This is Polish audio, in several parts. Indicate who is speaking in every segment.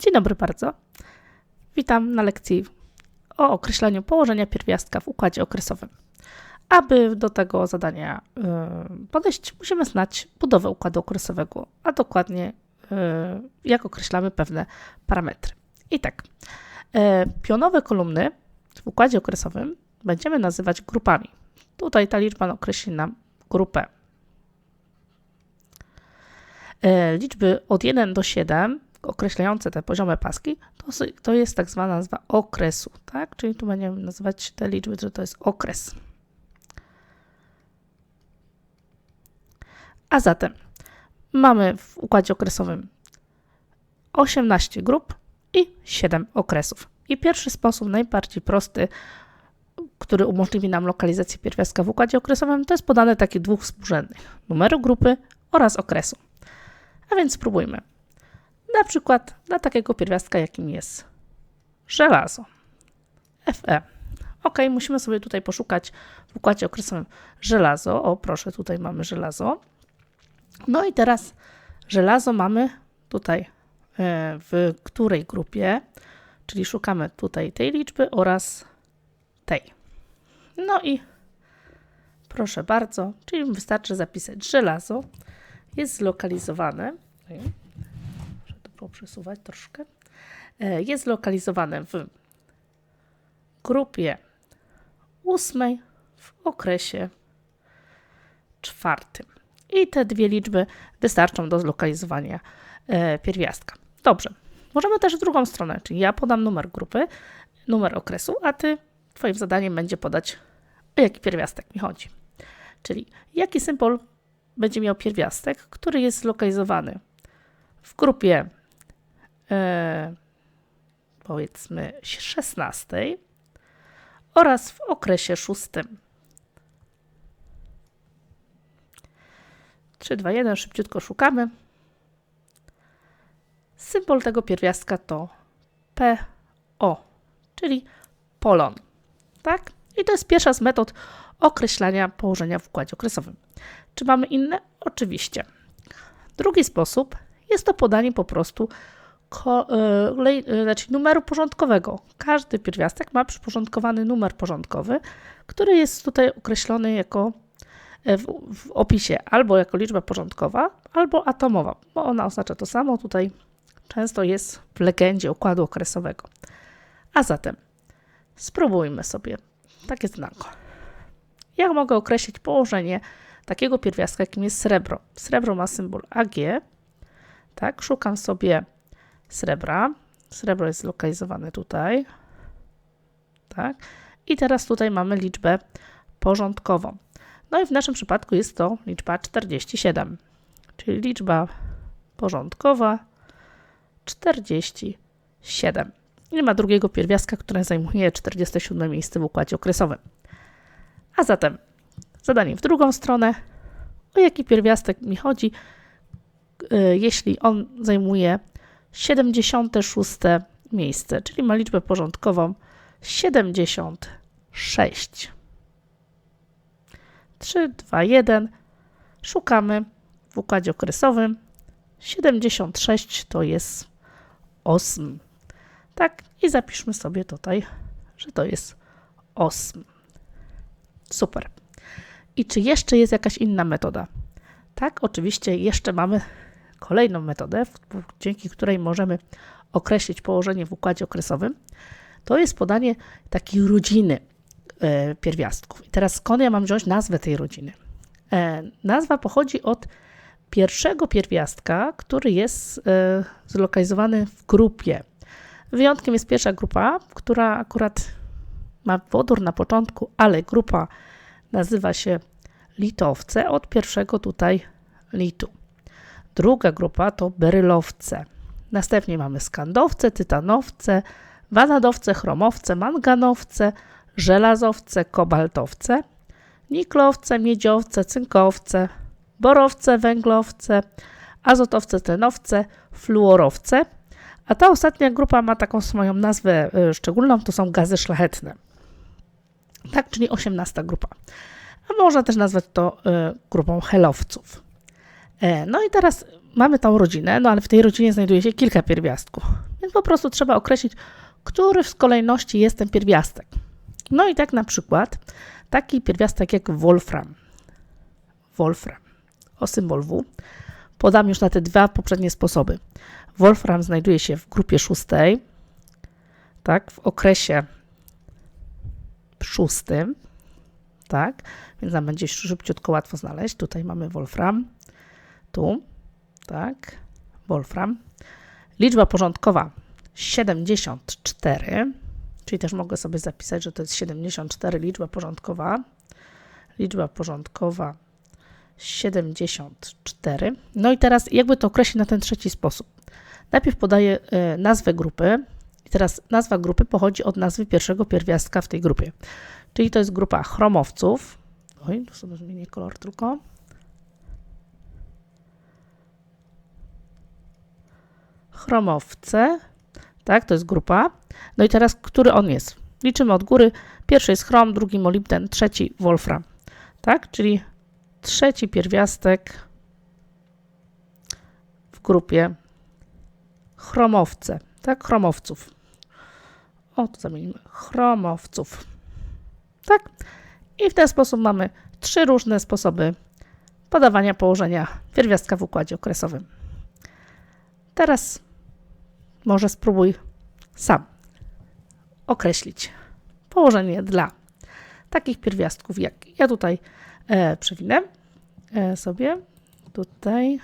Speaker 1: Dzień dobry bardzo. Witam na lekcji o określeniu położenia pierwiastka w układzie okresowym. Aby do tego zadania y, podejść, musimy znać budowę układu okresowego, a dokładnie y, jak określamy pewne parametry. I tak, y, pionowe kolumny w układzie okresowym będziemy nazywać grupami. Tutaj ta liczba określi nam grupę. Liczby od 1 do 7 określające te poziome paski, to, to jest tak zwana nazwa okresu, tak? Czyli tu będziemy nazywać te liczby, że to jest okres. A zatem mamy w układzie okresowym 18 grup i 7 okresów. I pierwszy sposób, najbardziej prosty, który umożliwi nam lokalizację pierwiastka w układzie okresowym, to jest podane takich dwóch współrzędnych: numeru grupy oraz okresu. A więc spróbujmy. Na przykład dla takiego pierwiastka, jakim jest żelazo. Fe. Ok, musimy sobie tutaj poszukać w układzie okresowym żelazo. O, proszę, tutaj mamy żelazo. No i teraz żelazo mamy tutaj e, w której grupie, czyli szukamy tutaj tej liczby oraz tej. No i proszę bardzo, czyli wystarczy zapisać żelazo jest zlokalizowane poprzesuwać troszkę, e, jest zlokalizowane w grupie ósmej w okresie czwartym. I te dwie liczby wystarczą do zlokalizowania e, pierwiastka. Dobrze. Możemy też w drugą stronę, czyli ja podam numer grupy, numer okresu, a ty, twoim zadaniem będzie podać, o jaki pierwiastek mi chodzi. Czyli jaki symbol będzie miał pierwiastek, który jest zlokalizowany w grupie powiedzmy 16 oraz w okresie szóstym. 3, 2, 1, szybciutko szukamy. Symbol tego pierwiastka to PO, czyli polon. Tak? I to jest pierwsza z metod określania położenia w układzie okresowym. Czy mamy inne? Oczywiście. Drugi sposób jest to podanie po prostu kolej, e, znaczy numeru porządkowego. Każdy pierwiastek ma przyporządkowany numer porządkowy, który jest tutaj określony jako e, w, w, opisie albo jako liczba porządkowa, albo atomowa, bo ona oznacza to samo. Tutaj często jest w legendzie układu okresowego. A zatem spróbujmy sobie takie znako. Jak mogę określić położenie takiego pierwiastka, jakim jest srebro? Srebro ma symbol Ag. Tak, szukam sobie srebra. Srebro jest zlokalizowane tutaj. Tak. I teraz tutaj mamy liczbę porządkową. No i w naszym przypadku jest to liczba 47, czyli liczba porządkowa 47. Nie ma drugiego pierwiastka, który zajmuje 47 miejsce w układzie okresowym. A zatem zadanie w drugą stronę. O jaki pierwiastek mi chodzi, y, jeśli on zajmuje 76 miejsce, czyli ma liczbę porządkową 76. 3, 2, 1. Szukamy w układzie okresowym. 76 to jest 8. Tak, i zapiszmy sobie tutaj, że to jest 8. Super. I czy jeszcze jest jakaś inna metoda? Tak, oczywiście jeszcze mamy kolejną metodę, dzięki której możemy określić położenie w układzie okresowym, to jest podanie takiej rodziny e, pierwiastków. I teraz skąd ja mam wziąć nazwę tej rodziny? E, nazwa pochodzi od pierwszego pierwiastka, który jest e, zlokalizowany w grupie. Wyjątkiem jest pierwsza grupa, która akurat ma wodór na początku, ale grupa nazywa się litowce od pierwszego tutaj litu. Druga grupa to berylowce. Następnie mamy skandowce, tytanowce, wanadowce, chromowce, manganowce, żelazowce, kobaltowce, niklowce, miedziowce, cynkowce, borowce, węglowce, azotowce, tlenowce, fluorowce. A ta ostatnia grupa ma taką swoją nazwę y, szczególną, to są gazy szlachetne. Tak, czyli 18 grupa. A można też nazwać to y, grupą helowców. E, no i teraz mamy tą rodzinę, no ale w tej rodzinie znajduje się kilka pierwiastków. Więc po prostu trzeba określić, który z kolejności jest ten pierwiastek. No i tak na przykład taki pierwiastek jak Wolfram. Wolfram o symbol W podam już na te dwa poprzednie sposoby. Wolfram znajduje się w grupie szóstej, tak, w okresie szóstym, tak, więc nam będzie szybciutko łatwo znaleźć. Tutaj mamy Wolfram, tu, tak, Wolfram. Liczba porządkowa 74, czyli też mogę sobie zapisać, że to jest 74 liczba porządkowa. Liczba porządkowa 74. No i teraz jakby to określić na ten trzeci sposób. Najpierw podaję y, nazwę grupy i teraz nazwa grupy pochodzi od nazwy pierwszego pierwiastka w tej grupie. Czyli to jest grupa chromowców. Oj, tu sobie zmienię kolor tylko. Chromowce, tak, to jest grupa. No i teraz, który on jest? Liczymy od góry. Pierwszy jest chrom, drugi molibden, trzeci wolfram, tak, czyli trzeci pierwiastek w grupie chromowce, tak, chromowców. O, tu zamienimy chromowców. Tak? I w ten sposób mamy trzy różne sposoby podawania położenia pierwiastka w układzie okresowym. Teraz może spróbuj sam określić położenie dla takich pierwiastków, jak ja tutaj e, przewinę e, sobie tutaj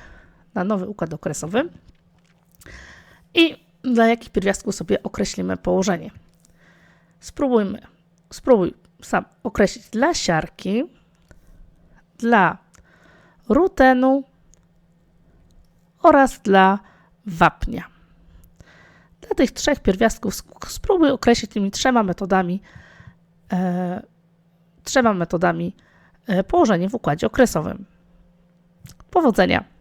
Speaker 1: na nowy układ okresowy i dla jakich pierwiastków sobie określimy położenie. Spróbujmy, spróbuj sam określić dla siarki, dla rutenu oraz dla wapnia. Dla tych trzech pierwiastków spróbuj określić tymi trzema metodami, e, trzema metodami e, położenie w układzie okresowym. Powodzenia!